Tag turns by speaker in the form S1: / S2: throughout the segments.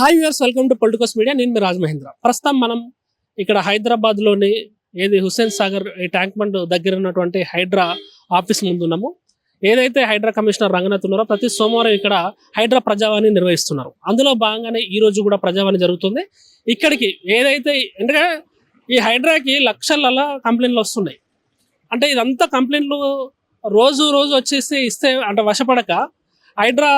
S1: Hi viewers welcome to politicals media నేను మీ రాజమహేంద్ర. ప్రస్తుతం మనం ఇక్కడ హైదరాబాద్లోని ఏది హుస్సేన్ సాగర్ ఈ ట్యాంక్ బండ్ దగ్గర ఉన్నటువంటి హైడ్రా ఆఫీస్ ముందు ఉన్నాము. ఏదైతే హైడ్రా కమిషనర్ రంగనాథ్ ఉన్నారో ప్రతి సోమవారం ఇక్కడ హైడ్రా ప్రజావాణి నిర్వహిస్తున్నారు. అందులో భాగంగానే ఈ రోజు కూడా ప్రజావాణి జరుగుతుంది. ఇక్కడికి ఏదైతే ఎందుకంటే ఈ హైడ్రాకి లక్షల కంప్లైంట్లు వస్తున్నాయి. అంటే ఇదంతా కంప్లైంట్లు రోజు రోజు వచ్చేసి ఇస్తే అంటే వశపడక హైడ్రా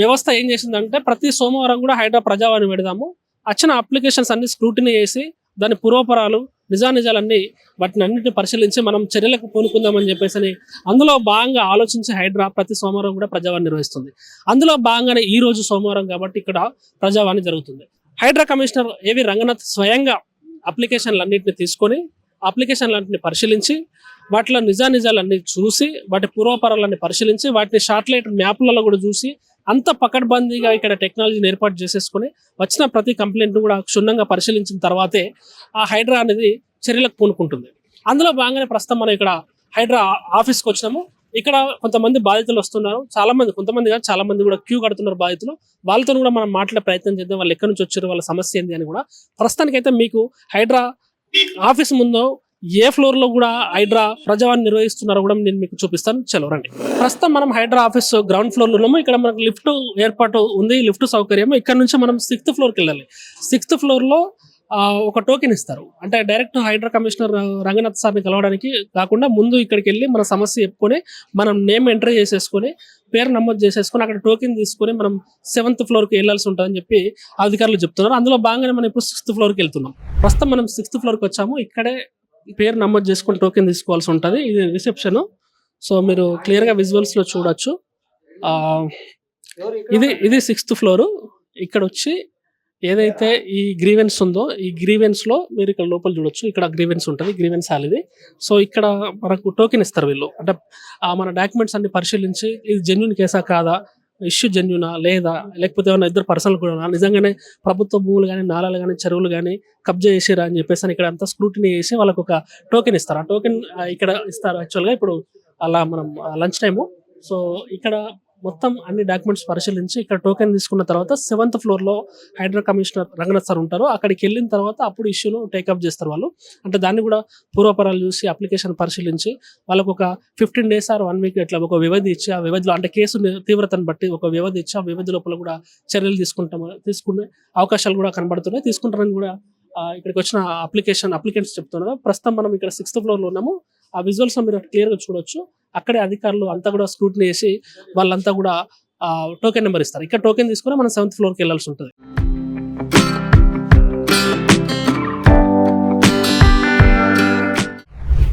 S1: వ్యవస్థ ఏం చేసిందంటే ప్రతి సోమవారం కూడా హైడ్రా ప్రజావాణి పెడదాము. వచ్చిన అప్లికేషన్స్ అన్ని స్క్రూటినీ చేసి దాని పూర్వపరాలు నిజానిజాలన్నీ వాటిని అన్నింటిని పరిశీలించి మనం చర్యలకు పూనుకుందామని చెప్పేసి అని అందులో భాగంగా ఆలోచించి హైడ్రా ప్రతి సోమవారం కూడా ప్రజావాణి నిర్వహిస్తుంది. అందులో భాగంగానే ఈ రోజు సోమవారం కాబట్టి ఇక్కడ ప్రజావాణి జరుగుతుంది. హైడ్రా కమిషనర్ ఏవి రంగనాథ్ స్వయంగా అప్లికేషన్లు అన్నింటిని తీసుకొని అప్లికేషన్లన్నింటిని పరిశీలించి వాటిలో నిజానిజాలన్నీ చూసి వాటి పూర్వపరాలన్నీ పరిశీలించి వాటిని శాటిలైట్ మ్యాప్లలో కూడా చూసి అంత పకడ్బందీగా ఇక్కడ టెక్నాలజీని ఏర్పాటు చేసేసుకొని వచ్చిన ప్రతి కంప్లైంట్ను కూడా క్షుణ్ణంగా పరిశీలించిన తర్వాతే ఆ హైడ్రా అనేది చర్యలకు పూనుకుంటుంది. అందులో భాగంగానే ప్రస్తుతం మనం ఇక్కడ హైడ్రా ఆఫీస్కి వచ్చినాము. ఇక్కడ కొంతమంది బాధితులు వస్తున్నారు. చాలా మంది కొంతమంది కాదు చాలా మంది కూడా క్యూ కడుతున్నారు బాధితులు. వాళ్ళతో కూడా మనం మాట్లాడే ప్రయత్నం చేద్దాం. వాళ్ళు ఎక్కడి నుంచి వచ్చారు వాళ్ళ సమస్య ఏంది అని కూడా. ప్రస్తుతానికైతే మీకు హైడ్రా ఆఫీస్ ముందు ఏ ఫ్లోర్లో కూడా హైడ్రా ప్రజావాన్ని నిర్వహిస్తున్నారో కూడా నేను మీకు చూపిస్తాను. చలో రండి. ప్రస్తుతం మనం హైడ్రా ఆఫీస్ గ్రౌండ్ ఫ్లోర్లో ఉన్నాము. ఇక్కడ మనకు లిఫ్ట్ ఏర్పాటు ఉంది. లిఫ్ట్ సౌకర్యం ఇక్కడ నుంచి మనం సిక్స్త్ ఫ్లోర్కి వెళ్ళాలి. సిక్స్త్ ఫ్లోర్లో ఒక టోకెన్ ఇస్తారు. అంటే డైరెక్ట్ హైడ్రా కమిషనర్ రంగనాథ్ సార్ని కలవడానికి కాకుండా ముందు ఇక్కడికి వెళ్ళి మన సమస్య చెప్పుకొని మనం నేమ్ ఎంటర్ చేసేసుకొని పేరు నమోదు చేసేసుకొని అక్కడ టోకెన్ తీసుకొని మనం సెవెంత్ ఫ్లోర్కి వెళ్ళాల్సి ఉంటుందని చెప్పి అధికారులు చెప్తున్నారు. అందులో భాగంగానే మనం ఇప్పుడు సిక్స్త్ ఫ్లోర్కి వెళ్తున్నాం. ప్రస్తుతం మనం సిక్స్త్ ఫ్లోర్కి వచ్చాము. ఇక్కడే పేరు నమోదు చేసుకొని టోకెన్ తీసుకోవాల్సి ఉంటుంది. ఇది రిసెప్షన్ సో మీరు క్లియర్గా విజువల్స్లో చూడొచ్చు. ఆ, ఇది ఇది సిక్స్త్ ఫ్లోరు ఇక్కడ వచ్చి ఏదైతే ఈ గ్రీవెన్స్ ఉందో ఈ గ్రీవెన్స్లో మీరు ఇక్కడ లోపల చూడొచ్చు. ఇక్కడ గ్రీవెన్స్ ఉంటుంది. గ్రీవెన్స్ హాల్ ఇది. సో ఇక్కడ మనకు టోకెన్ ఇస్తారు వీళ్ళు. అంటే మన డాక్యుమెంట్స్ అన్ని పరిశీలించి ఇది జెన్యున్ కేసా కాదా? ఇష్యూ జెన్యునా లేదా? లేకపోతే ఏమైనా ఇద్దరు పర్సనల్ కూడా నిజంగానే ప్రభుత్వ భూములు కానీ నాలాలు కానీ చెరువులు కానీ కబ్జా చేసారా అని చెప్పేసి ఇక్కడ అంతా స్క్రూటినీ చేసి వాళ్ళకు ఒక టోకెన్ ఇస్తారు. ఆ టోకెన్ ఇక్కడ ఇస్తారు యాక్చువల్గా ఇప్పుడు అలా మనం లంచ్ టైము సో ఇక్కడ మొత్తం అన్ని డాక్యుమెంట్స్ పరిశీలించి ఇక్కడ టోకెన్ తీసుకున్న తర్వాత సెవెంత్ ఫ్లోర్లో హైడ్రా కమిషనర్ రంగనాథ్ సార్ ఉంటారు. అక్కడికి వెళ్ళిన తర్వాత అప్పుడు ఇష్యూను టేకప్ చేస్తారు వాళ్ళు. అంటే దాన్ని కూడా పూర్వపరాలు చూసి అప్లికేషన్ పరిశీలించి వాళ్ళకు ఒక fifteen days or one week ఇట్లా ఒక వ్యవధి ఇచ్చి ఆ వ్యవధిలో అంటే కేసు తీవ్రతను బట్టి ఒక వ్యవధి ఇచ్చి ఆ వ్యవధి లోపల కూడా చర్యలు తీసుకుంటాం తీసుకునే అవకాశాలు కూడా కనబడుతున్నాయి. తీసుకుంటారని కూడా ఇక్కడికి వచ్చిన అప్లికేషన్ అప్లికెంట్స్ చెప్తున్నారు. ప్రస్తుతం మనం ఇక్కడ సిక్స్త్ ఫ్లోర్లో ఉన్నాము. ఆ విజువల్స్ మీరు క్లియర్గా చూడొచ్చు. అక్కడే అధికారులు అంతా కూడా స్క్రూటినీ చేసి వాళ్ళంతా కూడా టోకెన్ నెంబర్ ఇస్తారు. ఇక్కడ టోకెన్ తీసుకుని మనం సెవెంత్ ఫ్లోర్కి వెళ్ళాల్సి ఉంటుంది.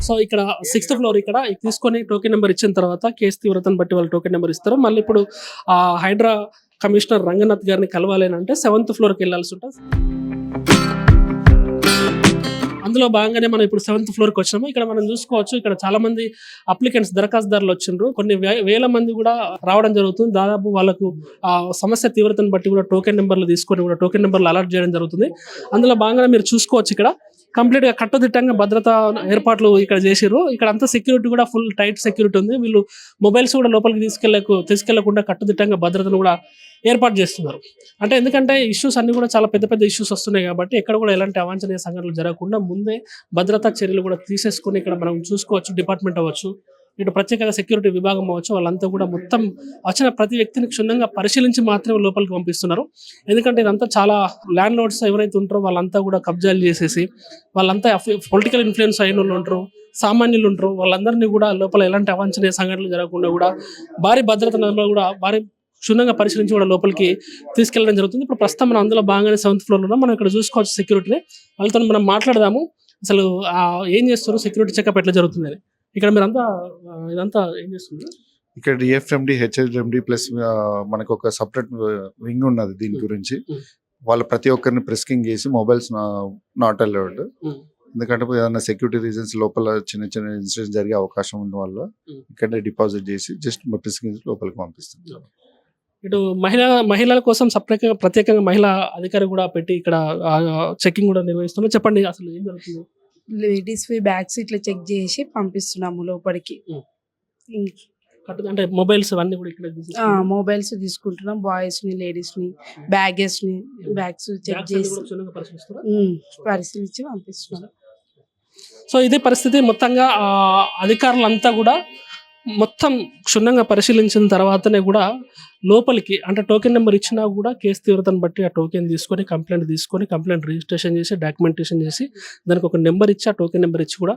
S1: సో ఇక్కడ సిక్స్త్ ఫ్లోర్ ఇక్కడ తీసుకొని టోకెన్ నెంబర్ ఇచ్చిన తర్వాత కేసు తీవ్రతను బట్టి వాళ్ళు టోకెన్ నెంబర్ ఇస్తారు. మళ్ళీ ఇప్పుడు హైడ్రా కమిషనర్ రంగనాథ్ గారిని కలవాలి అంటే సెవెంత్ ఫ్లోర్కి వెళ్ళాల్సి ఉంటుంది. అందులో భాగంగానే మనం ఇప్పుడు సెవెంత్ ఫ్లోర్కి వచ్చినాము. ఇక్కడ మనం చూసుకోవచ్చు ఇక్కడ చాలా మంది అప్లికెంట్స్ దరఖాస్తుదారులు వచ్చిండ్రు. కొన్ని వేల మంది కూడా రావడం జరుగుతుంది. దాదాపు వాళ్ళకు ఆ సమస్య తీవ్రతను బట్టి కూడా టోకెన్ నెంబర్లు తీసుకొని కూడా టోకెన్ నెంబర్లు అలర్ట్ చేయడం జరుగుతుంది. అందులో భాగంగా మీరు చూసుకోవచ్చు ఇక్కడ. కంప్లీట్గా కట్టుదిట్టంగా భద్రతా ఏర్పాట్లు ఇక్కడ చేసిర్రు. ఇక్కడ అంతా సెక్యూరిటీ కూడా ఫుల్ టైట్ సెక్యూరిటీ ఉంది. వీళ్ళు మొబైల్స్ కూడా లోపలికి తీసుకెళ్ళకు తీసుకెళ్ళకుండా కట్టుదిట్టంగా భద్రతను కూడా ఏర్పాటు చేస్తున్నారు. అంటే ఎందుకంటే ఇష్యూస్ అన్ని కూడా చాలా పెద్ద పెద్ద ఇష్యూస్ వస్తున్నాయి కాబట్టి ఎక్కడ కూడా ఎలాంటి అవాంఛనీయ సంఘటనలు జరగకుండా ముందే భద్రతా చర్యలు కూడా తీసేసుకొని ఇక్కడ మనం చూసుకోవచ్చు డిపార్ట్మెంట్ అవ్వచ్చు ఇటు ప్రత్యేకంగా సెక్యూరిటీ విభాగం అవ్వచ్చు వాళ్ళంతా కూడా మొత్తం వచ్చిన ప్రతి వ్యక్తిని క్షుణ్ణంగా పరిశీలించి మాత్రమే లోపలికి పంపిస్తున్నారు. ఎందుకంటే ఇదంతా చాలా ల్యాండ్ లోడ్స్ ఎవరైతే ఉంటారో వాళ్ళంతా కూడా కబ్జాలు చేసేసి వాళ్ళంతా పొలిటికల్ ఇన్ఫ్లుయెన్స్ అయిన వాళ్ళు ఉంటారు సామాన్యులు ఉంటారు వాళ్ళందరినీ కూడా లోపల ఎలాంటి అవాంఛనీయ సంఘటనలు జరగకుండా కూడా భారీ భద్రత కూడా భారీ క్షుణ్ణంగా పరిశీలించి కూడా లోపలికి తీసుకెళ్ళడం జరుగుతుంది. ఇప్పుడు ప్రస్తుతం మనం అందులో బాగానే సెవెంత్ ఫ్లోర్ ఉన్నాం. మనం ఇక్కడ చూసుకోవచ్చు సెక్యూరిటీని. వాళ్ళతో మనం మాట్లాడదాము. అసలు ఏం చేస్తారు సెక్యూరిటీ చెకప్ ఎట్లా జరుగుతుంది అని ఇక్కడ మీరంతా ఇదంతా ఏం చేస్తున్నారు?
S2: ఇక్కడ డిఎఫ్ఎండి హెచ్ఎస్ఎండి ప్లస్ మనకు ఒక సపరేట్ వింగ్ ఉన్నది దీని. గురించి. వాళ్ళు ప్రతి ఒక్కరిని ప్రెస్కింగ్ చేసి మొబైల్స్ నాట్ అలౌడ్. ఎందుకంటే ఏదైనా సెక్యూరిటీ రీజన్స్ లోపల చిన్న చిన్న ఇన్సిడెంట్స్ జరిగే అవకాశం ఉన్న వల్ల
S1: Mm.
S2: ఇక్కడే డిపాజిట్ చేసి జస్ట్ ప్రెస్కింగ్ లోపలికి పంపిస్తుంది
S1: ఇటు మహిళా మహిళల కోసం సపరేట్గా ప్రత్యేకంగా మహిళా అధికారి కూడా పెట్టి ఇక్కడ చెకింగ్ కూడా నిర్వహిస్తున్నారు. చెప్పండి అసలు ఏం జరుగుతుంది?
S3: లేడీస్ బ్యాగ్స్ ఇట్లా చెక్ చేసి పంపిస్తున్నాము లోపలికి.
S1: అంటే మొబైల్స్ అవన్నీ కూడా ఇక్కడ
S3: మొబైల్స్ తీసుకుంటున్నాం బాయ్స్ని లేడీస్ని బ్యాగేజ్ని బ్యాగ్స్ చెక్ చేసి పరిశీలించి పంపిస్తున్నాం.
S1: సో ఇదే పరిస్థితి మొత్తంగా అధికారులంతా కూడా మొత్తం క్షుణ్ణంగా పరిశీలించిన తర్వాతనే కూడా లోపలికి అంటే టోకెన్ నెంబర్ ఇచ్చినా కూడా కేసు తీవ్రతను బట్టి ఆ టోకెన్ తీసుకొని కంప్లైంట్ తీసుకొని కంప్లైంట్ రిజిస్ట్రేషన్ చేసి డాక్యుమెంటేషన్ చేసి దానికి ఒక నెంబర్ ఇచ్చి ఆ టోకెన్ నెంబర్ ఇచ్చి కూడా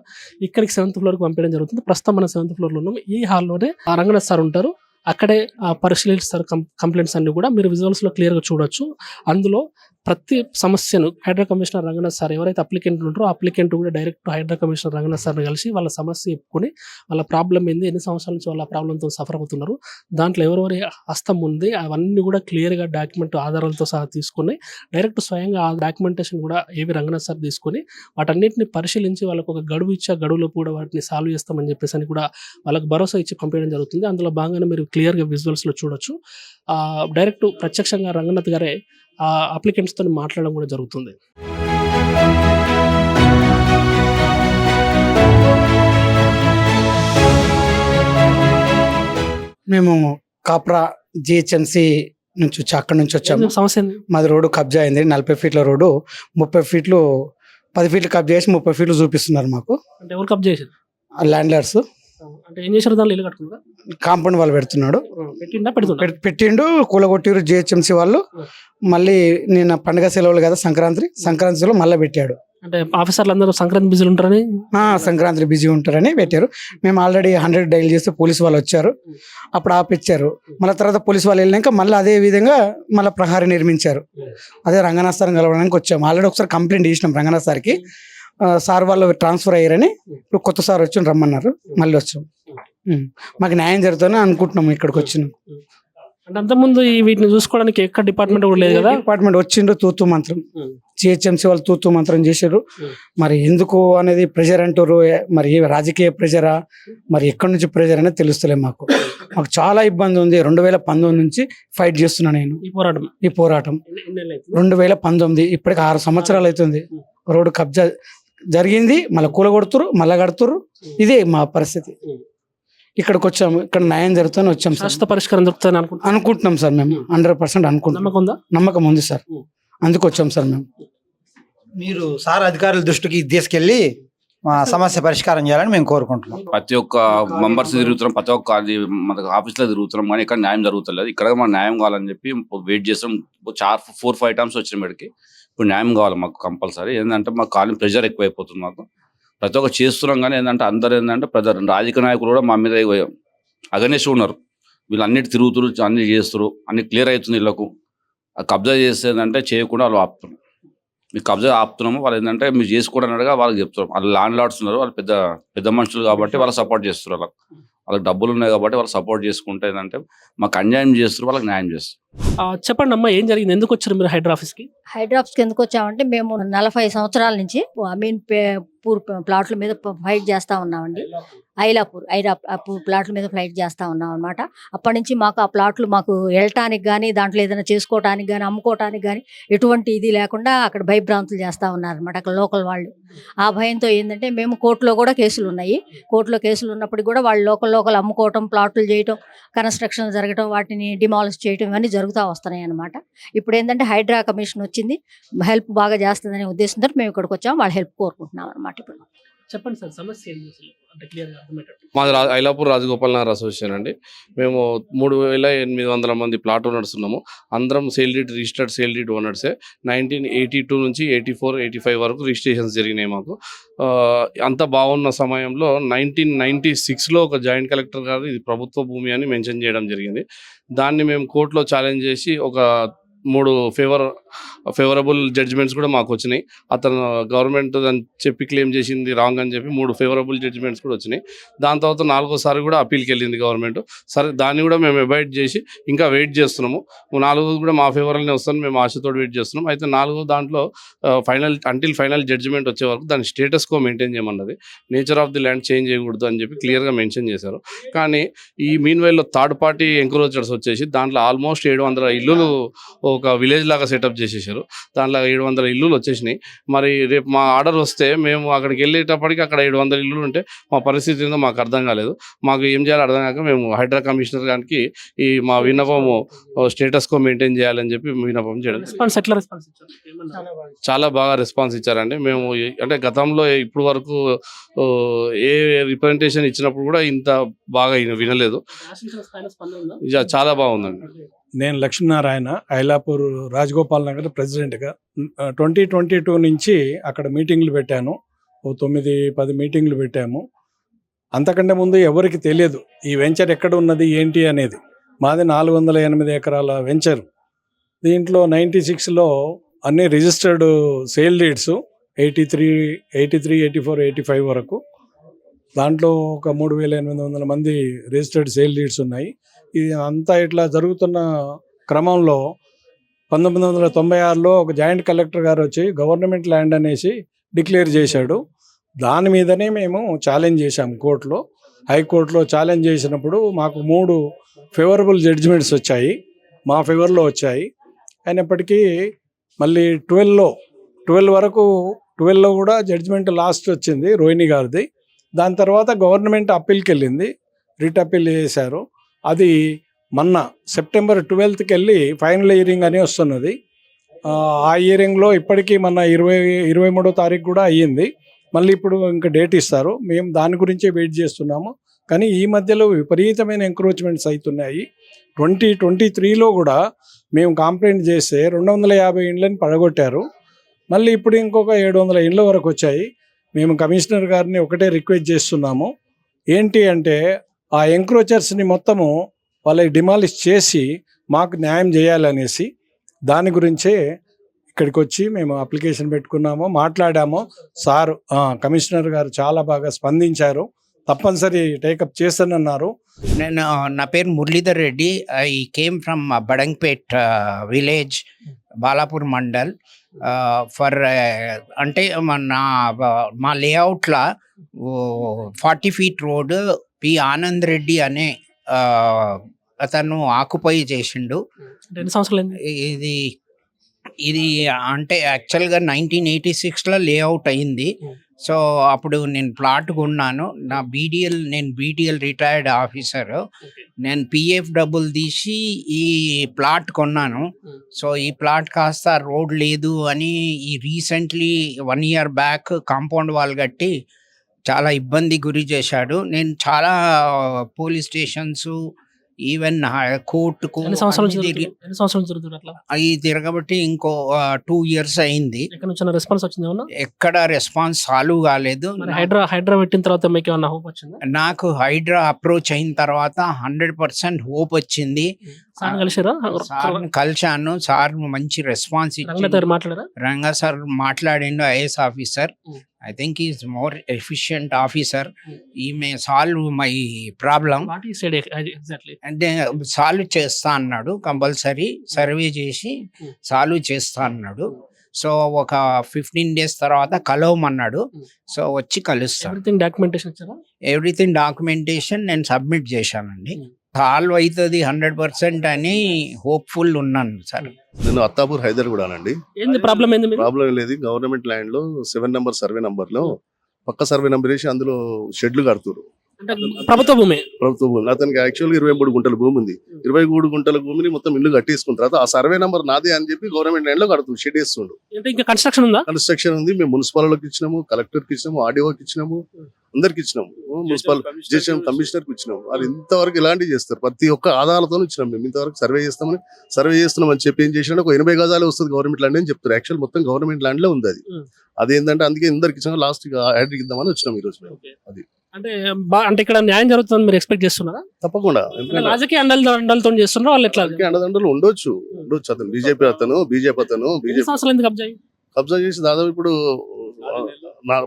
S1: ఇక్కడికి సెవెంత్ ఫ్లోర్కి పంపించడం జరుగుతుంది. ప్రస్తుతం మనం సెవెంత్ ఫ్లోర్లో ఉన్నాం ఈ హాల్లోనే రంగనాథ్ సార్ ఉంటారు. అక్కడే ఆ పరిశీలిస్తారు కంప్లైంట్స్ అన్ని కూడా మీరు విజువల్స్లో క్లియర్గా చూడొచ్చు. అందులో ప్రతి సమస్యను హైడ్రా కమిషనర్ రంగనాథ్ సార్ ఎవరైతే అప్లికెంట్ ఉంటారో అప్లికెంట్ కూడా డైరెక్ట్ హైడ్రా కమిషనర్ రంగనాథ్ సార్ని కలిసి వాళ్ళ సమస్య చెప్పుకొని వాళ్ళ ప్రాబ్లం ఏంది ఎన్ని సంవత్సరాల నుంచి వాళ్ళ ప్రాబ్లంతో సఫర్ అవుతున్నారు దాంట్లో ఎవరెవరి హస్తం ఉంది అవన్నీ కూడా క్లియర్గా డాక్యుమెంట్ ఆధారాలతో సహా తీసుకొని డైరెక్ట్ స్వయంగా ఆ డాక్యుమెంటేషన్ కూడా ఏవి రంగనాథ్ సార్ తీసుకొని వాటన్నిటిని పరిశీలించి వాళ్ళకు ఒక గడువు ఇచ్చే ఆ గడువులో కూడా వాటిని సాల్వ్ చేస్తామని చెప్పేసి అని కూడా వాళ్ళకి భరోసా ఇచ్చి పంపించడం జరుగుతుంది. అందులో భాగంగానే మీరు క్లియర్గా విజువల్స్లో చూడొచ్చు. డైరెక్ట్ ప్రత్యక్షంగా రంగనాథ్ గారే ఆ అప్లికెంట్స్తో మాట్లాడడం కూడా జరుగుతుంది.
S4: మేము కాప్రా జిహెచ్ఎంసి నుంచి వచ్చి అక్కడి నుంచి వచ్చాము.
S1: సమస్య?
S4: మాది రోడ్డు కబ్జా అయింది. నలభై ఫీట్ల రోడ్డు. ముప్పై ఫీట్లు పది ఫీట్లు కబ్జా చేసి ముప్పై ఫీట్లు చూపిస్తున్నారు మాకు.
S1: అంటే ఎవరు కప్ చేసారు
S4: ల్యాండ్ లార్డ్స్
S1: అంటే ఏం చేశారు దానిలో ఇల్లు కట్టుకున్నారా
S4: కాంపౌండ్ వాళ్ళు పెడుతున్నాడు.
S1: పెట్టిండా? పెడుతున్నా
S4: పెట్- పెట్టిండు కూలగొట్టిరు జిహెచ్ఎంసి వాళ్ళు. మళ్ళీ నిన్న పండగ సెలవులు కదా సంక్రాంతి సంక్రాంతి సెలవు మళ్ళీ పెట్టాడు.
S1: అంటే ఆఫీసర్లు అందరూ సంక్రాంతి బిజీలు ఉంటారని?
S4: ఆ, సంక్రాంతి బిజీ ఉంటారని పెట్టారు. మేము ఆల్రెడీ హండ్రెడ్ డైల్ చేస్తే పోలీస్ వాళ్ళు వచ్చారు. అప్పుడు ఆపిచ్చారు. మళ్ళీ తర్వాత పోలీస్ వాళ్ళు వెళ్ళాక మళ్ళీ అదే విధంగా మళ్ళీ ప్రహారీ నిర్మించారు. అదే రంగనాథ్ సార్ కలవడానికి వచ్చాము. ఆల్రెడీ ఒకసారి కంప్లైంట్ చేసినాం రంగనాథ్ సార్కి. సార్ వాళ్ళు ట్రాన్స్ఫర్ అయ్యారని ఇప్పుడు కొత్త సార్ వచ్చి రమ్మన్నారు. మళ్ళీ వచ్చాం. ఉం. మాకు న్యాయం జరుగుతుందని అనుకుంటున్నాం ఇక్కడికి వచ్చినాం.
S1: అంటే అంతకుముందు ఈ వీటిని చూసుకోవడానికి ఎక్కడ డిపార్ట్మెంట్ కూడా లేదు కదా?
S4: డిపార్ట్మెంట్ వచ్చిండ్రు? తూతూ మంత్రం. జిహెచ్ఎంసీ వాళ్ళు తూతూ మంత్రం చేశారు. మరి ఎందుకు అనేది ప్రెజర్ అంటారు మరి ఏ రాజకీయ ప్రెజరా? మరి ఎక్కడి నుంచి ప్రెజర్ అనేది తెలుస్తలే మాకు. మాకు చాలా ఇబ్బంది ఉంది. రెండు వేల పంతొమ్మిది నుంచి ఫైట్ చేస్తున్నా నేను.
S1: ఈ పోరాటం.
S4: ఈ పోరాటం? రెండు వేల పంతొమ్మిది. ఇప్పటికి ఆరు సంవత్సరాలు అవుతుంది. రోడ్డు కబ్జా జరిగింది మళ్ళీ కూలగొడుతురు మళ్ళీ కడుతురు ఇదే మా పరిస్థితి. ఇక్కడికి వచ్చాము ఇక్కడ న్యాయం జరుగుతుందని వచ్చాం సార్.
S1: శాశ్వత పరిష్కారం దొరుకుతుందని అనుకుంటున్నా
S4: అనుకుంటున్నాం సార్ మేము హండ్రెడ్ పర్సెంట్ అనుకుంటున్నాం.
S1: నమ్మకం ఉందా?
S4: నమ్మకం ఉంది సార్. అందుకు వచ్చాం సార్ మేము.
S5: మీరు సార్ అధికారుల దృష్టికి తీసుకెళ్ళి మా సమస్య పరిష్కారం చేయాలని మేము కోరుకుంటున్నాం.
S6: ప్రతి ఒక్క మెంబర్స్ తిరుగుతున్నాం ప్రతి ఒక్క అది మన ఆఫీస్లో తిరుగుతున్నాం కానీ ఇక్కడ న్యాయం జరుగుతలేదు. ఇక్కడ మన న్యాయం కావాలని చెప్పి వెయిట్ చేస్తాం. చార్ ఫోర్ ఫైవ్ టైమ్స్ వచ్చిన మీదకి ఇప్పుడు న్యాయం కావాలి మాకు కంపల్సరీ. ఏంటంటే మాకు కాలం ప్రెషర్ ఎక్కువైపోతుంది మాకు. ప్రతి ఒక్క చేస్తున్నాం కానీ ఏంటంటే అందరు ఏంటంటే ప్రజలు రాజకీయ నాయకులు కూడా మా మీద అగనేసి ఉన్నారు. వీళ్ళు అన్నిటి తిరుగుతురు అన్ని చేస్తారు అన్ని క్లియర్ అవుతుంది వీళ్ళకు. కబ్జా చేసేదంటే చేయకుండా వాళ్ళు ఆపుతున్నారు మీకు కబ్జా ఆపుతున్నాము వాళ్ళు ఏంటంటే మీరు చేసుకోవడం వాళ్ళకి చెప్తున్నారు వాళ్ళు ల్యాండ్ లాడ్స్ ఉన్నారు వాళ్ళు పెద్ద పెద్ద మనుషులు కాబట్టి వాళ్ళు సపోర్ట్ చేస్తారు వాళ్ళకి. వాళ్ళకి డబ్బులు ఉన్నాయి కాబట్టి వాళ్ళు సపోర్ట్ చేసుకుంటే ఏంటంటే మాకు అన్యాయం చేస్తారు వాళ్ళకి న్యాయం చేస్తారు
S1: చెప్పండి అమ్మా ఏం జరిగింది? ఎందుకు వచ్చారు మీరు హైడ్రా ఆఫీస్కి?
S7: హైడ్రాప్స్కి ఎందుకు వచ్చామంటే మేము నలభై సంవత్సరాల నుంచి ఐ మీన్ పూర్ ప్లాట్ల మీద ఫైట్ చేస్తూ ఉన్నామండి. ఐలాపూర్ ఐలాపూర్ ప్లాట్ల మీద ఫ్లైట్ చేస్తూ ఉన్నాం అనమాట అప్పటి నుంచి మాకు ఆ ప్లాట్లు మాకు వెళ్ళటానికి కానీ దాంట్లో ఏదైనా చేసుకోవటానికి కానీ అమ్ముకోవటానికి కానీ ఎటువంటి ఇది లేకుండా అక్కడ భయభ్రాంతులు చేస్తూ ఉన్నారనమాట అక్కడ లోకల్ వాళ్ళు. ఆ భయంతో ఏంటంటే మేము కోర్టులో కూడా కేసులు ఉన్నాయి. కోర్టులో కేసులు ఉన్నప్పటికీ కూడా వాళ్ళు లోకల్ లోకల్ అమ్ముకోవటం ప్లాట్లు చేయటం కన్స్ట్రక్షన్ జరగటం వాటిని డిమాలిష్ చేయటం ఇవన్నీ జరుగుతూ వస్తున్నాయి అనమాట ఇప్పుడు ఏంటంటే హైడ్రా కమిషన్ వచ్చింది. హెల్ప్ బాగా చేస్తుందనే ఉద్దేశంతో మేము ఇక్కడికి వచ్చాం వాళ్ళ హెల్ప్ కోరుకుంటున్నాం అనమాట ఇప్పుడు.
S1: చెప్పండి సార్ సమస్య ఏంటి అసలు? అంటే క్లియర్గా అర్థమయ్యేటట్టు.
S8: మాది రా- ఐలాపూర్ రాజగోపాల్ నగర్ అసోసియేషన్ అండి. మేము మూడు వేల ఎనిమిది వందల మంది ప్లాట్ ఓనర్స్ ఉన్నాము. అందరం sale deed registered sale deed ఓనర్సే. Nineteen eighty two నుంచి ఎయిటీ ఫోర్ ఎయిటీ ఫైవ్ వరకు రిజిస్ట్రేషన్స్ జరిగినాయి మాకు. ఆ, అంత బాగున్న సమయంలో నైన్టీన్ నైన్టీ సిక్స్లో ఒక జాయింట్ కలెక్టర్ గారు ఇది ప్రభుత్వ భూమి అని మెన్షన్ చేయడం జరిగింది. దాన్ని మేము కోర్టులో ఛాలెంజ్ చేసి ఒక మూడు ఫేవర్ ఫేవరబుల్ జడ్జిమెంట్స్ కూడా మాకు వచ్చినాయి. అతను గవర్నమెంట్ అని చెప్పి క్లెయిమ్ చేసింది రాంగ్ అని చెప్పి మూడు ఫేవరబుల్ జడ్జిమెంట్స్ కూడా వచ్చినాయి. దాని తర్వాత నాలుగోసారి కూడా అప్పీల్కి వెళ్ళింది గవర్నమెంట్ సరే దాన్ని కూడా మేము అవాయిడ్ చేసి ఇంకా వెయిట్ చేస్తున్నాము. నాలుగో కూడా మా ఫేవర్లోనే వస్తాను మేము ఆశతో వెయిట్ చేస్తున్నాం అయితే నాలుగో దాంట్లో ఫైనల్ అంటిల్ ఫైనల్ జడ్జిమెంట్ వచ్చే వరకు దాని status co maintain చేయమన్నది. Nature of the land change చేయకూడదు అని చెప్పి క్లియర్గా మెన్షన్ చేశారు. కానీ ఈ మీన్ వైల్లో థర్డ్ పార్టీ ఎంక్రోచర్స్ వచ్చేసి దాంట్లో ఆల్మోస్ట్ ఏడు వందల ఇల్లులు ఒక విలేజ్ లాగా సెటప్ చేసేసారు. దాంట్లో ఏడు వందల ఇల్లులు వచ్చేసినాయి. మరి రేపు మా ఆర్డర్ వస్తే మేము అక్కడికి వెళ్ళేటప్పటికి అక్కడ ఏడు వందల ఇల్లులు ఉంటే మా పరిస్థితి ఏందో మాకు అర్థం కాలేదు. మాకు ఏం చేయాలో అర్థం కాక మేము హైడ్రా కమిషనర్ గారికి ఈ మా విన్నపము స్టేటస్ కో మెయింటైన్ చేయాలని చెప్పి విన్నపం చేయడం? చాలా బాగా రెస్పాన్స్ ఇచ్చారండి. మేము అంటే గతంలో ఇప్పుడు వరకు ఏ రిప్రజెంటేషన్ ఇచ్చినప్పుడు కూడా ఇంత బాగా విన- వినలేదు. చాలా బాగుందండి.
S9: నేను లక్ష్మీనారాయణ ఐలాపూర్ రాజగోపాల్ నగర్ ప్రెసిడెంట్గా. ట్వంటీ ట్వంటీ టూ నుంచి అక్కడ మీటింగ్లు పెట్టాను. ఓ తొమ్మిది పది మీటింగ్లు పెట్టాము. అంతకంటే ముందు ఎవరికి తెలియదు ఈ వెంచర్ ఎక్కడ ఉన్నది ఏంటి అనేది. మాది నాలుగు వందల ఎనిమిది ఎకరాల వెంచర్. దీంట్లో నైంటీ సిక్స్లో అన్ని registered sale dates eighty three eighty three eighty four eighty five వరకు. దాంట్లో ఒక మూడు వేల ఎనిమిది వందల మంది రిజిస్టర్డ్ సేల్ డీడ్స్ ఉన్నాయి. ఇది అంతా ఇట్లా జరుగుతున్న క్రమంలో పంతొమ్మిది వందల తొంభై ఆరులో ఒక జాయింట్ కలెక్టర్ గారు వచ్చి గవర్నమెంట్ ల్యాండ్ అనేసి డిక్లేర్ చేశాడు. దాని మీదనే మేము ఛాలెంజ్ చేశాం కోర్టులో. హైకోర్టులో ఛాలెంజ్ చేసినప్పుడు మాకు మూడు ఫేవరబుల్ జడ్జిమెంట్స్ వచ్చాయి. మా ఫేవర్లో వచ్చాయి. అయినప్పటికీ మళ్ళీ ట్వెల్వ్లో ట్వెల్వ్ వరకు ట్వెల్వ్లో కూడా జడ్జిమెంట్ లాస్ట్ వచ్చింది రోహిణి గారిది. దాని తర్వాత గవర్నమెంట్ అప్పీల్కి వెళ్ళింది రిట్ అప్పీల్ చేశారు. అది మొన్న సెప్టెంబర్ ట్వెల్త్కి వెళ్ళి ఫైనల్ ఇయరింగ్ అని వస్తున్నది. ఆ, ఇయరింగ్లో ఇప్పటికీ మన ఇరవై ఇరవై మూడో తారీఖు కూడా అయ్యింది. మళ్ళీ ఇప్పుడు ఇంకా డేట్ ఇస్తారు. మేము దాని గురించే వెయిట్ చేస్తున్నాము. కానీ ఈ మధ్యలో విపరీతమైన ఎంక్రోచ్మెంట్స్ అవుతున్నాయి ట్వంటీ ట్వంటీ త్రీలో కూడా మేము కంప్లైంట్ చేస్తే రెండు వందల యాభై ఇండ్లని పడగొట్టారు. మళ్ళీ ఇప్పుడు ఇంకొక ఏడు వందల ఇండ్ల వరకు వచ్చాయి. మేము కమిషనర్ గారిని ఒకటే రిక్వెస్ట్ చేస్తున్నాము. ఏంటి అంటే ఆ ఎంక్రోచర్స్ని మొత్తము వాళ్ళకి డిమాలిష్ చేసి మాకు న్యాయం చేయాలనేసి దాని గురించే ఇక్కడికి వచ్చి మేము అప్లికేషన్ పెట్టుకున్నాము మాట్లాడాము. సార్ కమిషనర్ గారు చాలా బాగా స్పందించారు. తప్పనిసరి టేకప్ చేస్తానన్నారు.
S10: నేను నా పేరు Muralidhar Reddy. I came from Badangpet village Balapur mandal. For అంటే మా- నా మా లేఅవుట్లో forty feet road P Anand Reddy అనే అతను ఆకుపై చేసిండు.
S1: ఎన్ని సంవత్సరాలు
S10: ఇది ఇది అంటే యాక్చువల్గా నైన్టీన్ ఎయిటీ సిక్స్లో లేఅవుట్ అయింది. సో అప్పుడు నేను ప్లాట్ కొన్నాను. నా బీడిఎల్ నేను బీడిఎల్ రిటైర్డ్ ఆఫీసర్. నేను పిఎఫ్ డబ్బులు తీసి ఈ ప్లాట్ కొన్నాను. సో ఈ ప్లాట్ కాస్త రోడ్ లేదు అని ఈ recently one year back compound wall కట్టి చాలా ఇబ్బంది గురి చేశాడు. నేను చాలా పోలీస్ స్టేషన్స్ ఈవెన్ కోర్టుకు అవి తిరగబట్టి ఇంకో టూ ఇయర్స్ అయింది.
S1: రెస్పాన్స్ వచ్చింది
S10: ఎక్కడ రెస్పాన్స్ సాల్వ్ కాలేదు.
S1: హైడ్రా హైడ్రా పెట్టిన తర్వాత మీకు ఏమన్నా హోప్ వచ్చిందా?
S10: నాకు హైడ్రా అప్రోచ్ అయిన తర్వాత హండ్రెడ్ పర్సెంట్ హోప్ వచ్చింది.
S1: సార్
S10: కలిశాను. సార్ మంచి రెస్పాన్స్ ఇచ్చి రంగా సార్ మాట్లాడిండు IAS officer. I think is more efficient officer. He may solve my problem అంటే సాల్వ్ చేస్తా అన్నాడు కంపల్సరీ సర్వే చేసి. సాల్వ్ చేస్తా అన్నాడు. సో ఒక ఫిఫ్టీన్ డేస్ తర్వాత కలవమన్నాడు.
S1: Mm.
S10: సో వచ్చి కలుస్తాను
S1: ఎవ్రీథింగ్ డాక్యుమెంటేషన్
S10: ఎవ్రీథింగ్ డాక్యుమెంటేషన్ నేను సబ్మిట్ చేశానండి. సాల్వ్ అవుతుంది హండ్రెడ్ పర్సెంట్ అని హోప్ఫుల్ ఉన్నాను సార్.
S11: నేను అత్తాపూర్ హైదర్ కూడా అండి
S1: ఏంది ప్రాబ్లం ఏంది
S11: ప్రాబ్లం లేదు. గవర్నమెంట్ ల్యాండ్లో సెవెన్ నెంబర్ సర్వే నంబర్లో పక్క సర్వే నెంబర్ వేసి అందులో షెడ్లు కడుతున్నారు
S1: అంటే ప్రభుత్వ భూమి?
S11: ప్రభుత్వ భూములు అతనికి యాక్చువల్ ఇరవై మూడు గుంటల భూమి ఉంది. ఇరవై మూడు గుంటల భూమిని మొత్తం ఇల్లు కట్టేసుకున్న తర్వాత ఆ సర్వే నంబర్ నాదే అని చెప్పి గవర్నమెంట్ ల్యాండ్లో కడుతుంది షెడ్ వేస్తుండు.
S1: అంటే ఇంకా కన్స్ట్రక్షన్ ఉందా?
S11: కన్స్ట్రక్షన్ ఉంది. మేము మున్సిపాలిటీకి ఇచ్చినాము కలెక్టర్కి ఇచ్చినాము ఆర్డీఓకి ఇచ్చినాము. అందరికి ఇచ్చినాము మున్సిపల్ కమిషనర్కి ఇచ్చినాము వాళ్ళు ఇంతవరకు ఇలాంటివి చేస్తారు? ప్రతి ఒక్క ఆధారాలతో ఇచ్చినాం మేము. ఇంతవరకు సర్వే చేస్తామని సర్వే చేస్తున్నాం అని చెప్పి ఏం చేసినా ఒక ఎనభై గజాలే వస్తుంది గవర్నమెంట్ ల్యాండ్ అని చెప్తారు. యాక్చువల్ మొత్తం గవర్నమెంట్ ల్యాండ్లో ఉంది అది. అదేంటంటే అందుకే అందరికి ఇచ్చిన. లాస్ట్ యాడ్కి ఇద్దామని వచ్చినాం ఈ రోజు మేము. అది.
S1: అంటే ఇక్కడ న్యాయం మీరు ఎక్స్పెక్ట్ చేస్తున్నారా?
S11: తప్పకుండా.
S1: అంటే
S11: ఎందుకంటే
S1: రాజకీయ అండల అండలతో చేస్తున్నారా? వాళ్ళు ఎట్లా?
S11: అందుకే అండదండలు ఉండొచ్చు. ఉండొచ్చు. అతను బీజేపీ అతను బీజేపీ అతను బీజేపీ?
S1: కబ్జా
S11: చేసి దాదాపు ఇప్పుడు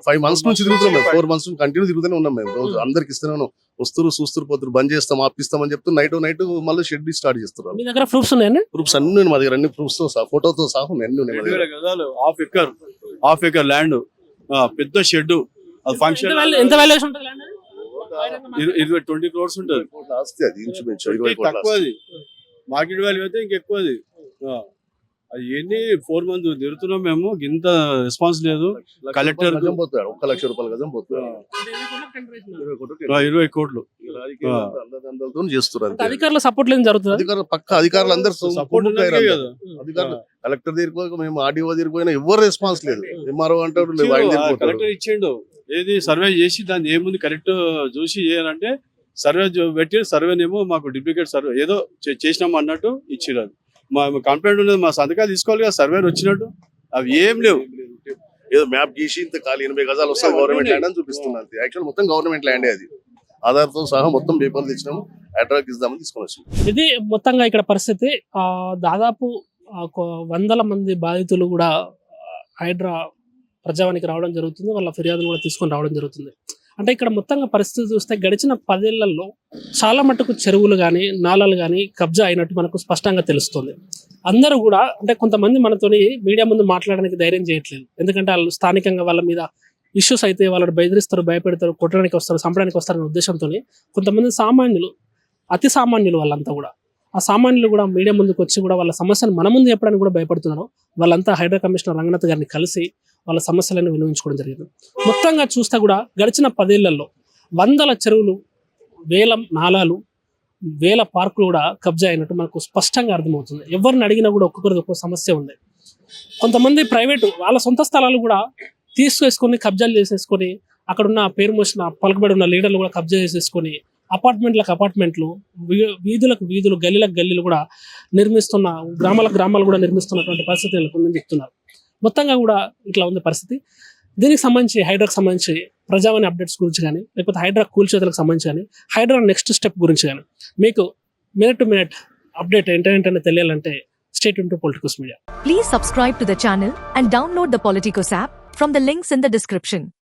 S11: ఫైవ్ మంత్స్ నుంచి తిరుగుతున్నాం మేము. ఫోర్ మంత్స్ నుంచి కంటిన్యూ తిరుగుతూనే ఉన్నాం మేము. రోజు అందరికి ఇస్తూనే ఉన్నాం వస్తురు చూస్తురు పోతురు బంద్ చేస్తాం ఆపిస్తాం అని చెప్తూ నైట్ నైట్ మళ్ళీ షెడ్ స్టార్ట్ చేస్తున్నారు
S1: మీ దగ్గర ప్రూఫ్స్ ఉన్నాయండి
S11: ప్రూఫ్స్ అన్ని ఉన్నాయి మా దగ్గర అన్ని ప్రూఫ్స్తో సహా ఫోటోతో సహా అన్ని ఉన్నాయి
S12: half acre half acre land పెద్ద షెడ్ అది ఫంక్షన్
S1: ఎంత వాల్యుయేషన్?
S12: ఇరవై ట్వంటీ క్రోర్స్ ఉంటుంది.
S11: అది ఇంచుమించు ఇరవై కోట్ల
S12: తక్కువ
S11: ఆస్తి.
S12: అది మార్కెట్ వాల్యూ అయితే ఇంకెక్కువ ఎన్ని ఫోర్ మంత్స్ తిరుగుతున్నాం మేము. ఇంత రెస్పాన్స్ లేదు. కలెక్టర్
S11: ఒక్క లక్ష రూపాయల గజం
S12: ఆ, ఇరవై కోట్లు
S11: చేస్తున్నారు
S1: అధికారుల సపోర్ట్ లేని జరుగుతుంది?
S11: అధికారులు పక్క అధికారులు అందరు
S12: సపోర్ట్
S11: అధికారులు కలెక్టర్ దగ్గరికి మేము ఆర్డీఓ దగ్గరికి పోయినా ఎవరు రెస్పాన్స్ లేదు. ఎంఆర్ఓ అంటారు.
S12: కలెక్టర్ ఇచ్చిండు ఏది సర్వే చేసి దాన్ని ఏముంది కరెక్ట్ చూసి చేయాలంటే సర్వే పెట్టి సర్వేనేమో మాకు డూప్లికేట్ సర్వే ఏదో చేసినాం అన్నట్టు ఇచ్చిరు అది. మా కంప్లైంట్ ఉన్నది మా సంతకాలు తీసుకోవాలి కదా సర్వే వచ్చినట్టు. అవి ఏం లేవు.
S11: ఏదో మ్యాప్ గీసి ఇంత ఖాళీ ఎనభై గజాలు వస్తుంది గవర్నమెంట్ ల్యాండ్ అని చూపిస్తున్నారు. యాక్చువల్ మొత్తం గవర్నమెంట్ ల్యాండే అది. ఆధార్తో సహా మొత్తం పేపర్లు తెచ్చినాము అడ్రాక్ ఇద్దామని తీసుకొని వచ్చాము
S1: ఇది మొత్తంగా ఇక్కడ పరిస్థితి ఆ, దాదాపు వందల మంది బాధితులు కూడా హైడ్రా ప్రజావానికి రావడం జరుగుతుంది వాళ్ళ ఫిర్యాదులు కూడా తీసుకొని రావడం జరుగుతుంది. అంటే ఇక్కడ మొత్తంగా పరిస్థితి చూస్తే గడిచిన పదేళ్ళలో చాలా మటుకు చెరువులు కానీ నాళాలు కానీ కబ్జా అయినట్టు మనకు స్పష్టంగా తెలుస్తుంది. అందరూ కూడా అంటే కొంతమంది మనతోని మీడియా ముందు మాట్లాడడానికి ధైర్యం చేయట్లేదు. ఎందుకంటే వాళ్ళు స్థానికంగా వాళ్ళ మీద ఇష్యూస్ అయితే వాళ్ళని బెదిరిస్తారు భయపెడతారు కొట్టడానికి వస్తారు చంపడానికి వస్తారనే ఉద్దేశంతో కొంతమంది సామాన్యులు అతి సామాన్యులు వాళ్ళంతా కూడా. ఆ సామాన్యులు కూడా మీడియా ముందుకు వచ్చి కూడా వాళ్ళ సమస్యను మన ముందు చెప్పడానికి కూడా భయపడుతున్నారు. వాళ్ళంతా హైడ్రా కమిషనర్ రంగనాథ్ గారిని కలిసి వాళ్ళ సమస్యలను వినియోగించుకోవడం జరిగింది. మొత్తంగా చూస్తే కూడా గడిచిన పదేళ్ళలో వందల చెరువులు వేల నాలాలు వేల పార్కులు కూడా కబ్జా అయినట్టు మనకు స్పష్టంగా అర్థమవుతుంది. ఎవరిని అడిగినా కూడా ఒక్కొక్కరిది ఒక్కొక్క సమస్య ఉంది. కొంతమంది ప్రైవేటు వాళ్ళ సొంత స్థలాలు కూడా తీసుకేసుకొని కబ్జాలు చేసేసుకొని అక్కడ ఉన్న పేరు మోసిన పలుకుబడి ఉన్న లీడర్లు కూడా కబ్జా చేసేసుకొని అపార్ట్మెంట్లకు అపార్ట్మెంట్లు వీ- వీధులకు వీధులు గల్లీలకు గల్లీలు కూడా నిర్మిస్తున్న గ్రామాలకు గ్రామాలు కూడా నిర్మిస్తున్నటువంటి పరిస్థితి నెలకొందని చెప్తున్నారు. మొత్తంగా కూడా ఇట్లా ఉంది పరిస్థితి. దీనికి సంబంధించి హైడ్రాకి సంబంధించి ప్రజావాణి అప్డేట్స్ గురించి కానీ లేకపోతే హైడ్రా కూల్చేతలకు సంబంధించి కానీ హైడ్రా నెక్స్ట్ స్టెప్ గురించి కానీ మీకు మినిట్ టు మినిట్ అప్డేట్ ఏంటంటే తెలియాలంటే state into politicals media.
S13: Please subscribe to the channel and download the Politicos app from the links in the description